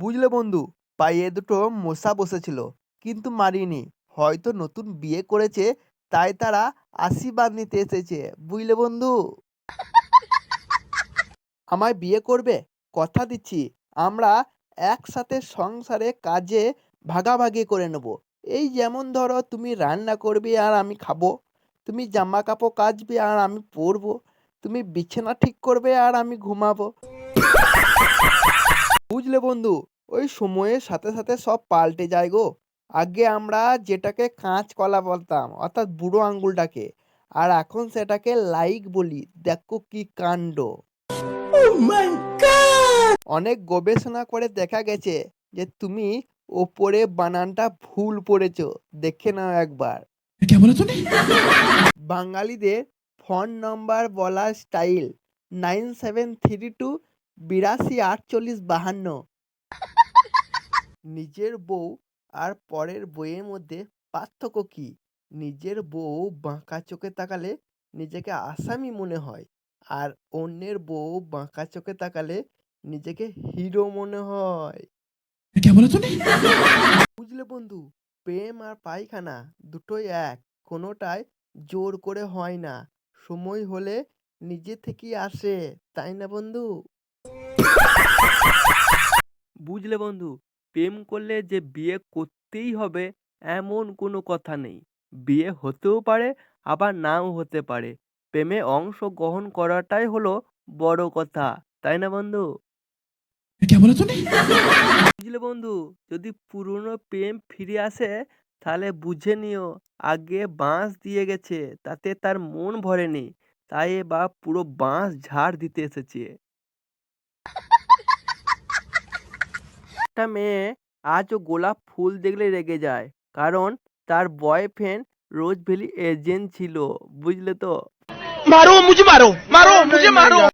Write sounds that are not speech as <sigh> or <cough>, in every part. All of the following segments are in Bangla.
বুঝলে বন্ধু পায়ে দুটো মশা বসেছিল, কিন্তু মারিনি। হয়তো নতুন বিয়ে করেছে, তাই তারা আশীর্বাদ নিতে এসেছে, বুঝলে বন্ধু? আমায় বিয়ে করবে? কথা দিচ্ছি, আমরা একসাথে সংসারে কাজে ভাগাভাগি করে নেব। এই যেমন ধরো, তুমি রান্না করবে আর আমি খাব, তুমি জামা কাপড় কাচবে আর আমি পরবো, তুমি বিছানা ঠিক করবে আর আমি ঘুমাবো। বুঝলে বন্ধু ওই সময়ের সাথে সাথে সব পাল্টে যায় গো। আগে আমরা যেটাকে কাঁচকলা বলতাম অর্থাৎ বুড়ো আঙ্গুলটাকে আর এখন সেটাকে লাইক বলি দেখো কি কাণ্ড। অনেক গবেষণা করে দেখা গেছে যে তুমি ওপরে বানানটা ভুল পড়েছ দেখে নাও একবার। বাঙালিদের ফোন নম্বর বলার style nine seven three two বিরাশি আটচল্লিশ বাহান্ন। নিজের বউ আর পরের বইয়ের মধ্যে পার্থক্য কী? নিজের বউ বাঁকা চোখে তাকালে নিজেকে আসামি মনে হয় আর অন্যের বউ বাঁকা চোখে তাকালে নিজেকে হিরো মনে হয়। বুঝলে বন্ধু প্রেম আর পায়খানা দুটোই এক কোনোটায় জোর করে হয় না। সময় হলে নিজে থেকেই আসে তাই না বন্ধু? বুঝলে বন্ধু প্রেম করলে যে বিয়ে করতেই হবে এমন কোনো কথা নেই। বিয়ে হতেও পারে আবার নাও হতে পারে। প্রেমে অংশগ্রহণ করাটাই হলো বড় কথা তাই না বন্ধু? বুঝলে বন্ধু যদি পুরনো প্রেম ফিরে আসে তাহলে বুঝে নিও আগে বাঁশ দিয়ে গেছে তাতে তার মন ভরেনি তাই বা পুরো বাঁশ ঝাড় দিতে এসেছে। একটা মেয়ে আজও গোলাপ ফুল দেখলে রেগে যায়। কারণ তার বয়ফ্রেন্ড রোজ ভ্যালি এজেন্ট ছিল বুঝলে তো?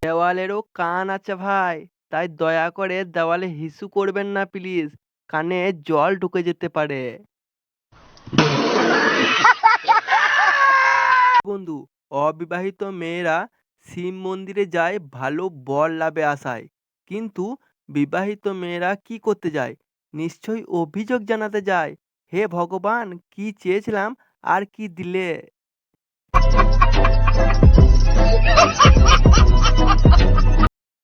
দেওয়ালেরও কান আছে ভাই তাই দয়া করে দেওয়ালে হিসু করবেন না প্লিজ কানে জল ঢুকে যেতে পারে। <laughs> বন্ধু অবিবাহিত মেয়েরা শিব মন্দিরে যায় ভালো বর লাভে আসায় কিন্তু বিবাহিত মেয়েরা কি করতে যায়? নিশ্চয়ই অভিযোগ জানাতে যায়। হে ভগবান, কি চেয়েছিলাম আর কি দিলে?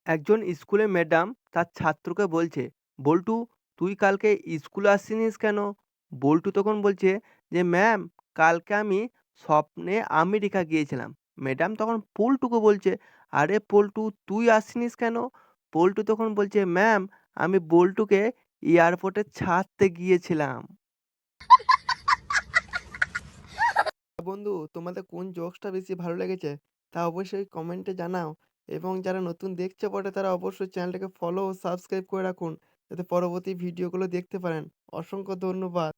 একজন স্কুলে ম্যাডাম তার ছাত্রকে বলছে, বল্টু, তুই কালকে স্কুলে আসছিনিস কেন? বল্টু তখন বলছে যে, ম্যাম, কালকে আমি স্বপ্নে আমেরিকা গিয়েছিলাম। ম্যাডাম তখন পল্টুকে বলছে, আরে পল্টু, তুই আসছিনিস কেন? পল্টু তখন বলছে, ম্যাম, আমি বল্টুকে এয়ারপোর্টে ছাড়তে গিয়েছিলাম। বন্ধু, তোমাদের কোন জোকসটা বেশি ভালো লেগেছে তা অবশ্যই কমেন্টে জানাও এবং যারা নতুন দেখছে পরে তারা অবশ্যই চ্যানেলটাকে ফলো ও সাবস্ক্রাইব করে রাখুন যাতে পরবর্তী ভিডিওগুলো দেখতে পারেন। অসংখ্য ধন্যবাদ।